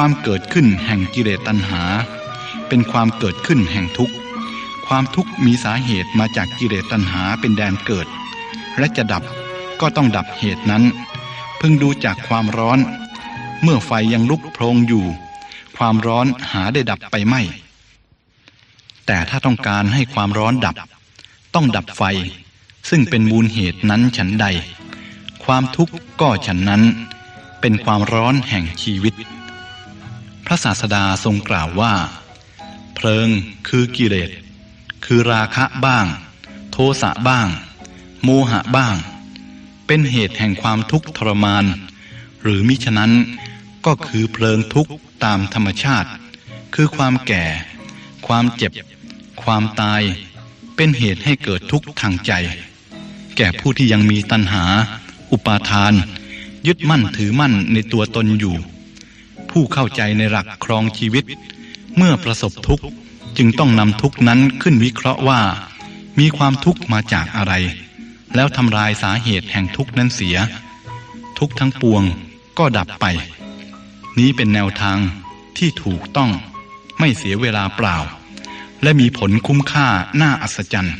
ความเกิดขึ้นแห่งกิเลสตัณหา เป็นความเกิดขึ้นแห่งทุกข์ ความทุกข์มีสาเหตุมาจากกิเลสตัณหาเป็นแดนเกิด และจะดับก็ต้องดับเหตุนั้น พึงดูจากความร้อน เมื่อไฟยังลุกโพลงอยู่ ความร้อนหาได้ดับไปไม่ แต่ถ้าต้องการให้ความร้อนดับ ต้องดับไฟ ซึ่งเป็นมูลเหตุนั้นฉันใด ความทุกข์ก็ฉันนั้น เป็นความร้อนแห่งชีวิต พระศาสดาทรงกล่าวว่า เพลิงคือกิเลส คือราคะบ้าง โทสะบ้าง โมหะบ้าง เป็นเหตุแห่งความทุกข์ทรมาน หรือมิฉะนั้นก็คือเพลิงทุกข์ตามธรรมชาติ คือความแก่ ความเจ็บ ความตาย เป็นเหตุให้เกิดทุกข์ทางใจ แก่ผู้ที่ยังมีตัณหา อุปาทาน ยึดมั่นถือมั่นในตัวตนอยู่ ผู้เข้าใจในหลักครองชีวิต เมื่อประสบทุกข์จึงต้องนำทุกข์นั้นขึ้นวิเคราะห์ว่า มีความทุกข์มาจากอะไร แล้วทำลายสาเหตุแห่งทุกข์นั้นเสีย ทุกข์ทั้งปวงก็ดับไป นี้เป็นแนวทางที่ถูกต้องไม่เสียเวลาเปล่า และมีผลคุ้มค่าน่าอัศจรรย์